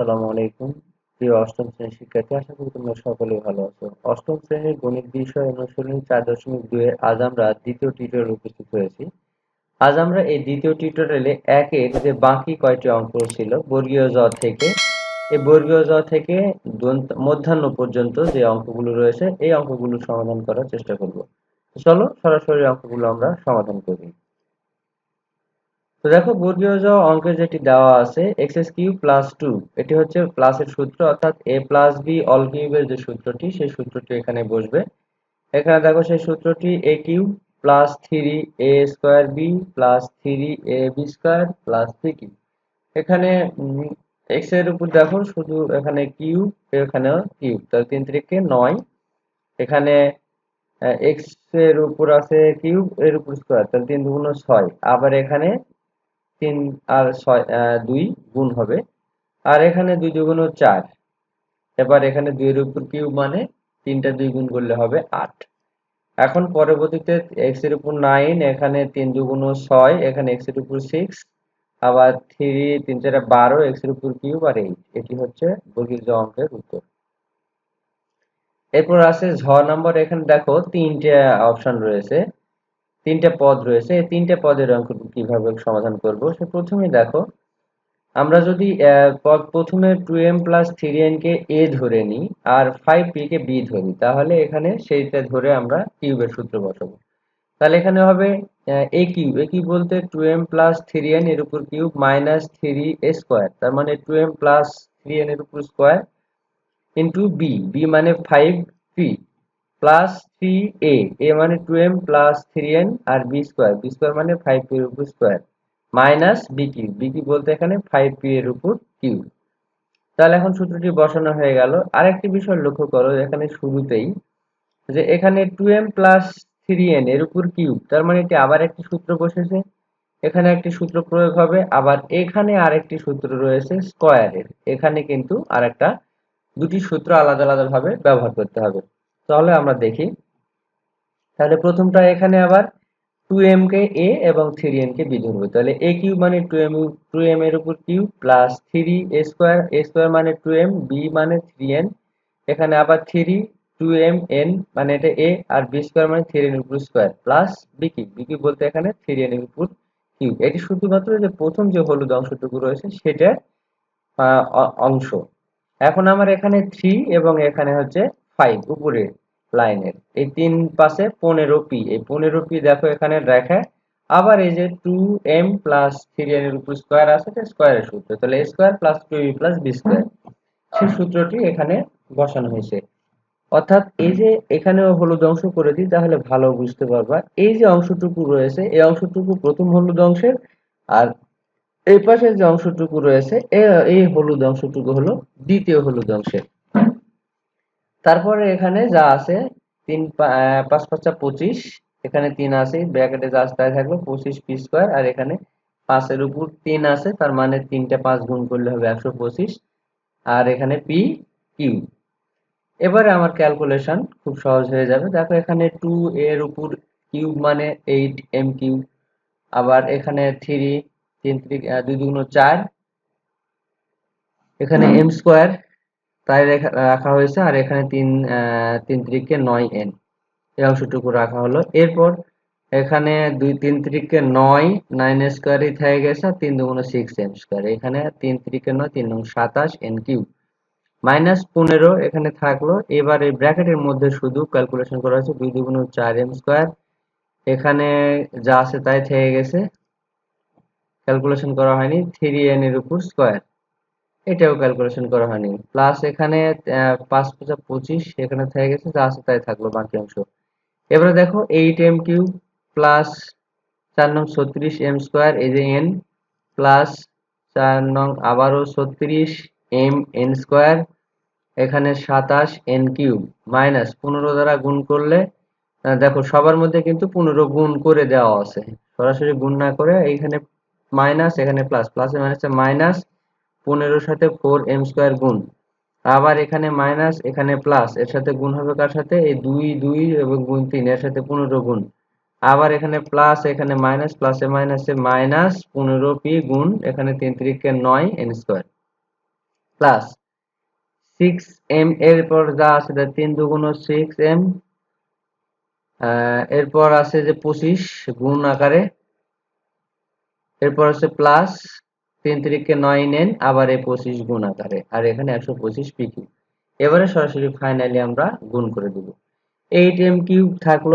আসসালামু আলাইকুম। প্রিয় অষ্টম শ্রেণির শিক্ষার্থী, আশা করি তোমরা সকলেই ভালো আছো। অষ্টম শ্রেণির গণিত বিষয় অনুশীলনী চার দশমিক দুয়ে আজ আমরা দ্বিতীয় টিউটোরিয়াল উপস্থিত হয়েছি। আজ আমরা এই দ্বিতীয় টিউটোরিয়ালে একের যে বাকি কয়টি অঙ্ক ছিল, বর্গীয় জ থেকে এই বর্গীয় জ থেকে মধ্যাহ্ন পর্যন্ত যে অঙ্কগুলো রয়েছে, এই অঙ্কগুলো সমাধান করার চেষ্টা করব। চলো সরাসরি অঙ্কগুলো আমরা সমাধান করি। তো দেখো জ অঙ্কে যেটি দেওয়া আছে X S cube plus two এটি হচ্ছে প্লাসের সূত্র, অর্থাৎ এ প্লাস বি অল কিউবের যে সূত্রটি, সেই সূত্রটি এখানে বসবে। এখানে দেখো, সেই সূত্রটি A cube plus three A square B plus three A B square plus three cube এখানে এক্সের উপর দেখো, শুধু এখানে কিউব এখানেও কিউব তাহলে তিন তিরিকে নয়। এখানে এক্সের উপর আছে কিউব এর উপর স্কোয়ার তাহলে তিন দুগুণ ছয়। আবার এখানে তিন আর ছয় দুই গুণ হবে। আর এখানে দুই দুগুণ চার। এবার এখানে দুইয়ের উপর কিউব মানে তিনটা দুই গুণ করলে হবে আট। এখন পরবর্তীতে এক্সের উপর নাইন এখানে তিন দুগুণ ছয়, এখানে এক্সের উপর সিক্স আবার থ্রি তিন চারে বারো এক্সের উপর কিউব আর এইট এটি হচ্ছে বর্গীয় অঙ্কের উত্তর। এরপর আছে ঝ নম্বর, এখানে দেখো তিনটে অপশন রয়েছে। তিনটে পদ রয়েছে, এই তিনটে পদের অঙ্ক কীভাবে সমাধান করব? সে প্রথমে দেখো, আমরা যদি পদ প্রথমে two M plus three N কে এ ধরে নিই আর ফাইভ কে বি ধরি তাহলে এখানে সেইটা ধরে আমরা কিউবের সূত্র বসাবো। তাহলে এখানে হবে এ কিউব এ কিউব বলতে two M plus three N এর উপর cube minus three A square তার মানে two M plus three N এর উপর স্কোয়ার ইন্টু বি বি মানে five P plus three A A মানে two M plus three N আর B square B square মানে five P এর উপর square minus B Q Q বলতে এখানে five P এর উপর কিউ তাহলে এখন সূত্রটি বসানো হয়ে গেল। আরেকটি বিষয় লক্ষ্য করো এখানে শুরুতেই, যে এখানে two M plus three N এর উপর কিউব তার মানে এটি আবার একটি সূত্র বসেছে। এখানে একটি সূত্র প্রয়োগ হবে, আবার এখানে আরেকটি সূত্র রয়েছে স্কোয়ারের এখানে কিন্তু আরেকটা, দুটি সূত্র আলাদা আলাদা ভাবে ব্যবহার করতে হবে। তাহলে আমরা দেখি। তাহলে প্রথমটা এখানে আবার টু এম কে এ এবং থ্রি এন কে বি ধরবো। তাহলে এ কিউ মানে টু এম টু এম এর উপর Q plus three A square A square মানে টু এম বি মানে থ্রি এন এখানে আবার থ্রি টু এম এন মানে এটা এ আর বি স্কোয়ার মানে থ্রি এন উপর square plus B Q B Q বলতে এখানে থ্রি এন উপর কিউ এটি শুধুমাত্র যে প্রথম যে হলুদ অংশটুকু রয়েছে সেটার অংশ। এখন আমার এখানে থ্রি এবং এখানে হচ্ছে ফাইভ উপরে লাইনের। এই তিন পাশে পনেরো পি। এই পনেরো পি দেখো এখানে রেখে আবার এই যে টু এম প্লাস থ্রি এর উপর স্কোয়ার আছে স্কোয়ারের সূত্র। তাহলে square plus two B plus B square সেই সূত্রটি এখানে বসানো হয়েছে। অর্থাৎ এই যে এখানে হলুদ অংশ করে দিই, তাহলে ভালো বুঝতে পারবা। এই যে অংশটুকু রয়েছে, এই অংশটুকু প্রথম হলুদ অংশের, আর এই পাশে যে অংশটুকু রয়েছে, এ- এই হলুদ অংশটুকু হলো দ্বিতীয় হলুদ অংশের। তারপরে এখানে যা আছে, তিন পাঁচ পাঁচটা পঁচিশ, এখানে তিন আছে, ব্র্যাকেটে যা আছে তাই থাকবে পঁচিশ পি স্কোয়ার, আর এখানে পাঁচের উপর তিন আছে, তার মানে তিনটে পাঁচ গুণ করলে হবে একশো পঁচিশ, আর এখানে পি কিউ। এবারে আমার ক্যালকুলেশন খুব সহজ হয়ে যাবে। দেখো এখানে টু এর উপর কিউব মানে এইট এম কিউব আবার এখানে থ্রি, তিন দুই দুগুণ চার, এখানে এম স্কোয়ার তাই রেখা- হয়েছে আর এখানে তিন তিন ত্রিকে নয় এন এই অংশটুকু রাখা হলো। এরপর এখানে দুই, তিন ত্রিকে নয় নাইন স্কোয়ারই থেকে গেছে তিন দুগুণ সিক্স এম স্কোয়ার এখানে তিন ত্রিকে নয়, তিন নং সাতাশ এন কিউ মাইনাস পনেরো এখানে থাকল। এবার এই ব্র্যাকেটের মধ্যে শুধু ক্যালকুলেশন করা হয়েছে, দুই দুগুণ চার এম স্কোয়ার এখানে যা আছে তাই থেকে গেছে। ক্যালকুলেশন করা হয়নি থ্রি এন এর উপর স্কোয়ার এটাও ক্যালকুলেশন করা হয়নি। প্লাস এখানে পাঁচ পাঁচা পঁচিশ, এখানে থেকে গেছে, যা আছে তাই থাকল বাকি অংশ। এবারে দেখো এইট এম কিউব প্লাস চার নং ছত্রিশ এম স্কোয়ার এই যে এন প্লাস চার নং আবারও ছত্রিশ এম এন স্কোয়ার এখানে সাতাশ এন কিউব মাইনাস পনেরো দ্বারা গুণ করলে দেখো সবার মধ্যে কিন্তু পনেরো গুণ করে দেওয়া আছে। সরাসরি গুণ না করে এইখানে মাইনাস এখানে প্লাস প্লাসে মাইনাসে মাইনাস পনেরোর সাথে ফোর এম স্কোয়ার গুণ। আবার এখানে মাইনাস এখানে প্লাস এর সাথে গুণ হবে কার সাথে? এই দুই দুই এবং গুণ তিন, এর সাথে পনেরো গুণ। আবার এখানে প্লাস এখানে মাইনাস প্লাসে মাইনাসে মাইনাস পনেরো পি গুণ এখানে তিন তিরিকে নয় N square plus six M এর পর যা আছে তিন দুগুণ সিক্স এম এরপর আছে যে পঁচিশ গুণ আকারে, এরপর আছে প্লাস তিন তিরিখকে নয় নেন, আবার এই পঁচিশ গুণ আকারে। আর এখানে একশো পঁচিশ পিকিউ এবারে সরাসরি ফাইনালি আমরা গুণ করে দেব। এইট এম কিউব থাকল,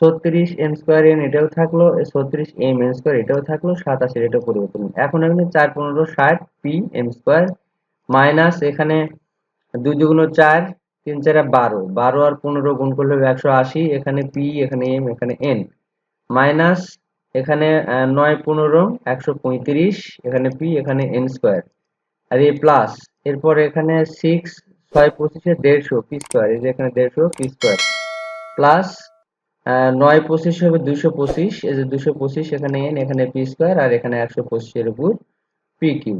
ছত্রিশ এম স্কোয়ার এন এটাও থাকল ছত্রিশ এম এন স্কোয়ার এটাও থাকল, সাতাশের এটাও পরিবর্তন। এখন এখানে চার পনেরো ষাট পি এম স্কোয়ার মাইনাস এখানে দুই দুগুণ চার, তিন চারে বারো। বারো আর পনেরো গুণ করলে একশো আশি, এখানে পি এখানে এম এখানে এন মাইনাস এখানে নয় পনেরো, একশো পঁয়ত্রিশ, এখানে পি এখানে এন স্কোয়ার আর এই প্লাস এরপর এখানে সিক্স ছয় পঁচিশে দেড়শো পি স্কোয়ার এই যে এখানে দেড়শো পি স্কোয়ার প্লাস নয় পঁচিশ হবে দুশো পঁচিশ, এই যে দুশো পঁচিশ, এখানে এন এখানে পি স্কোয়ার আর এখানে একশো পঁচিশের উপর পি কিউ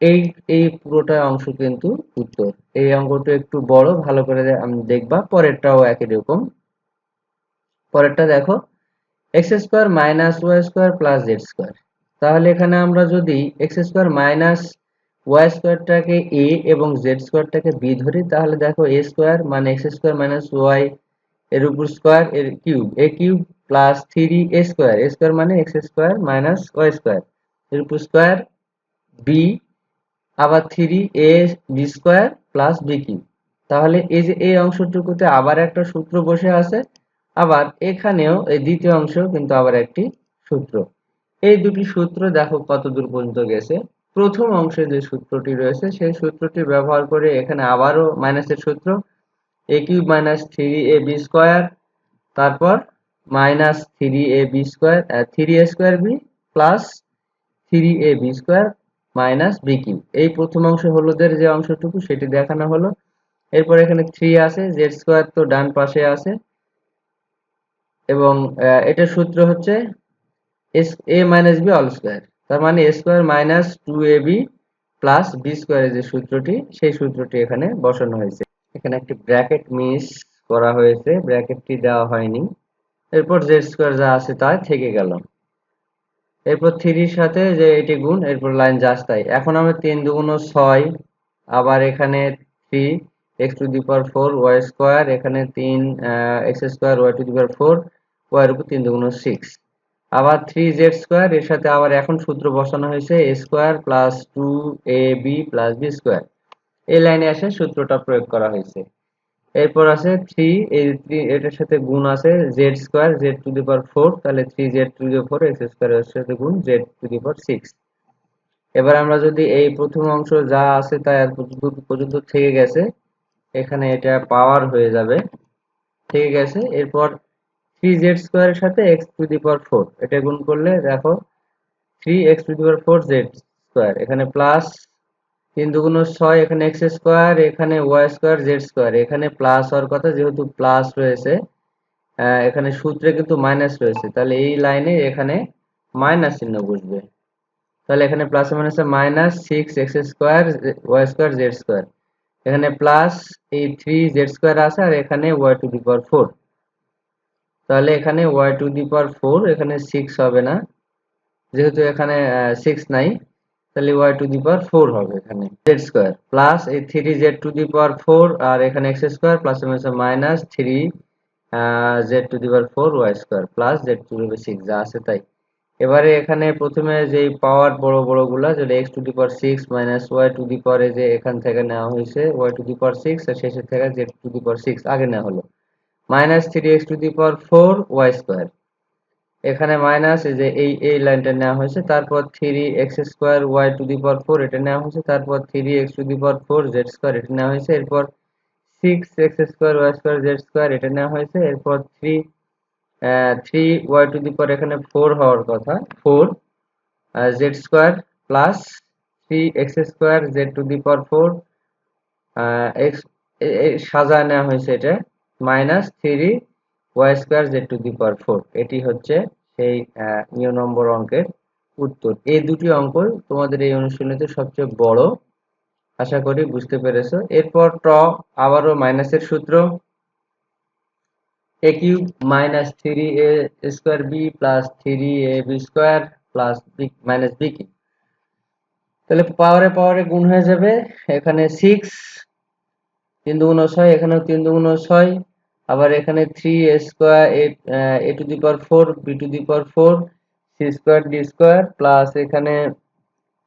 এই এই পুরোটা অংশ কিন্তু উত্তর। এই অঙ্কটা একটু বড়, ভালো করে আমি দেখবা, পরেরটাও একই রকম। পরেরটা দেখো X square minus Y square plus Z square তাহলে এখানে আমরা যদি এক্স স্কোয়ার মাইনাস ওয়াই স্কোয়ারটাকে এ এবং জেড স্কোয়ারটাকে বি ধরি, তাহলে দেখো এ স্কোয়ার মানে এক্স স্কোয়ার মাইনাস ওয়াই এর উপর স্কোয়ার এর cube A cube plus three A square A square মানে X square minus Y square এর উপর স্কোয়ার বি আবার three A B square plus B Q তাহলে এই যে, এই অংশটুকুতে আবার একটা সূত্র বসে আছে। আবার এখানেও এই দ্বিতীয় অংশ কিন্তু আবার একটি সূত্র। এই দুটি সূত্র দেখো কত দূর পর্যন্ত গেছে। প্রথম অংশে যে সূত্রটি রয়েছে, সেই সূত্রটি ব্যবহার করে এখানে আবারও মাইনাসের সূত্র A cube minus three A B square, তারপর minus three A B square three A square B plus three A B square minus B Q এই প্রথম অংশ হলুদের যে অংশটুকু, সেটি দেখানো হলো। এরপর এখানে থ্রি আছে, জেড স্কোয়ার তো ডান পাশে আছে। এবং এটার সূত্র হচ্ছে S A minus B all square তার মানে A square minus two A B plus B স্কোয়ারের যে সূত্রটি, সেই সূত্রটি এখানে বসানো হয়েছে। এখানে একটি ব্র্যাকেট মিস করা হয়েছে। ব্র্যাকেটটি দেওয়া হয়নি। এরপর জেড স্কোয়ার যা আছে তা থেকে গেল। এরপর থ্রির সাথে যে এটি গুণ, এরপর লাইন জাস্ট তাই। এখন আমরা তিন দুগুণ ছয়, আবার এখানে three X to the power four Y square এখানে তিন X square Y to the power four Y উপর তিন দুগুণ সিক্স। আবার থ্রি জেড স্কোয়ার, এর সাথে আবার এখন সূত্র বসানো হয়েছে A square plus two A B plus B square. এই লাইনে এসে সূত্রটা প্রয়োগ করা হয়েছে। এরপর আছে থ্রি এই এটার সাথে গুণ আছে Z square Z to the power four তাহলে three Z to the four X স্কোয়ারের সাথে গুণ Z to the power six এবার আমরা যদি এই প্রথম অংশ যা আছে তা পর্যন্ত থেকে গেছে, এখানে এটা পাওয়ার হয়ে যাবে। থেকে গেছে, এরপর থ্রি জেড স্কোয়ারের সাথে X to the power four এটা গুণ করলে দেখো three X to the power four Z square এখানে প্লাস তিন দুগুণ ছয়, এখানে এক্স স্কোয়ার এখানে ওয়াই স্কোয়ার জেড স্কোয়ার এখানে প্লাস হওয়ার কথা যেহেতু প্লাস রয়েছে এখানে সূত্রে কিন্তু মাইনাস রয়েছে, তাহলে এই লাইনে এখানে মাইনাস চিহ্ন বসবে, তাহলে এখানে প্লাস মাইনাসে minus six X square Y square Z square এখানে প্লাস এই থ্রি জেড স্কোয়ার আছে, আর এখানে Y to the power four তাহলে এখানে Y to the power four এখানে সিক্স হবে না। যেহেতু এখানে সিক্স নাই, তাহলে Y to the power four হবে এখানে। জেড স্কোয়ার প্লাস এই three Z to the power four আর এখানে X square plus minus three Z to the power four Y square plus Z to the six যা আছে তাই। এবারে এখানে প্রথমে যে পাওয়ার বড় বড়গুলা যেটা X to the power six minus Y to the power যে এখান থেকে নেওয়া হয়েছে Y to the power six আর শেষের থেকে Z to the power six আগে নেওয়া হলো। Minus three X to the power four Y square এখানে মাইনাস যে এই এই লাইনটা নেওয়া হয়েছে, তারপর three X square Y to the power four এটা নেওয়া হয়েছে, তারপর three X to the power four Z square এটা নেওয়া হয়েছে, এরপর six X square Y square Z square এটা নেওয়া হয়েছে, এরপর three three Y to the power এখানে ফোর হওয়ার কথা four Z square plus three X square Z to the power four X সাজায় নেওয়া হয়েছে এটা। Minus three Y square Z to the power four এটি হচ্ছে সেই নিয় নম্বর অঙ্কের উত্তর। এই দুটি অঙ্ক তোমাদের এই অনুশীলনীতে সবচেয়ে বড়। আশা করি বুঝতে পেরেছ। এরপর ট, আবারও মাইনাসের সূত্র। Three A square B plus three A B square plus B minus B তো তাহলে পাওয়ারে পাওয়ারে গুণ হয়ে যাবে। এখানে সিক্স তিন দুগুণ ছয়, এখানেও তিন দুগুণ ছয়, আবার এখানে three A square A to the power four B to the power four C square D square plus এখানে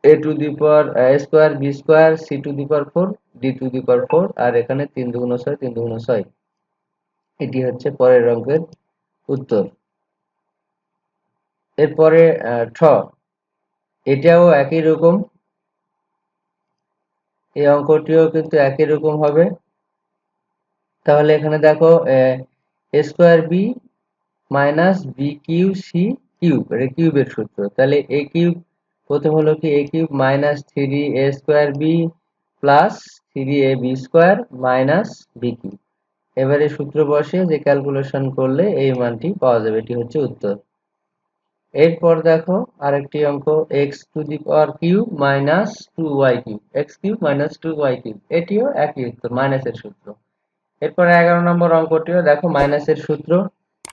A to the power square B square C to the power four D to the power four আর এখানে তিন দুগুণ ছয়, তিন দুগুণ ছয়। এটি হচ্ছে পরের অঙ্কের উত্তর। এরপরে ঠ। এটাও একই রকম। এই অঙ্কটিও কিন্তু একই রকম হবে। তাহলে এখানে দেখো, A square B minus B Q C cube এটা কিউবের সূত্র। তাহলে এ কিউব প্রথম হলো কি? A cube minus three A square B plus three A B square minus B cube এবারে সূত্র বসে যে ক্যালকুলেশন করলে এই মানটি পাওয়া যাবে, এটি হচ্ছে উত্তর। এরপর দেখো, আরেকটি অঙ্ক X to the power cube minus two Y cube X cube minus two Y cube এটিও একই উত্তর মাইনাসের সূত্র। এরপর এগারো নম্বর অঙ্কটিও দেখো, মাইনাসের সূত্র।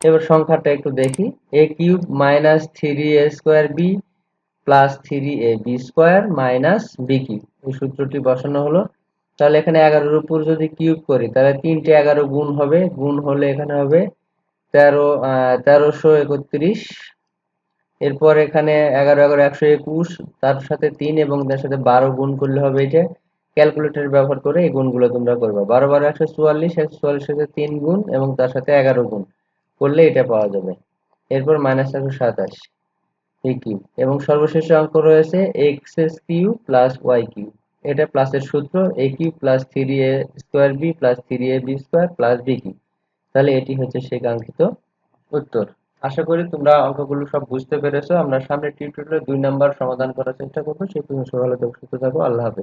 এবার সংখ্যাটা একটু দেখি। A cube minus three A square B plus three A B square minus B cube. এই সূত্রটি বসানো হলো। তাহলে এখানে এগারোর উপর যদি কিউব করি, তাহলে তিনটে এগারো গুণ হবে। গুণ হলে এখানে হবে তেরো তেরোশো একত্রিশ। এরপর এখানে এগারো এগারো, একশো একুশ, তার সাথে তিন এবং তার সাথে বারো গুণ করলে হবে এটা। ক্যালকুলেটর ব্যবহার করে এই গুণগুলো তোমরা করবে। বারো বারো একশো চুয়াল্লিশ একশো চুয়াল্লিশ সাথে তিন গুণ এবং তার সাথে এগারো গুণ। করলে এটা পাওয়া যাবে। এরপর মাইনাস একশো সাতাশ। কিউ এবং সর্বশেষ অঙ্ক রয়েছে X S Q plus Y Q এটা প্লাসের সূত্র A Q plus three A square B plus three A B square plus B Q তাহলে এটি হচ্ছে সেই কাঙ্ক্ষিত উত্তর। আশা করি তোমরা অঙ্কগুলো সব বুঝতে পেরেছ। আমরা সামনে টিউটোরিয়ালে দুই নাম্বার সমাধান করার চেষ্টা করব। সেই ভালো থাকো, সুস্থ থাকো। আল্লাহ হাফেজ।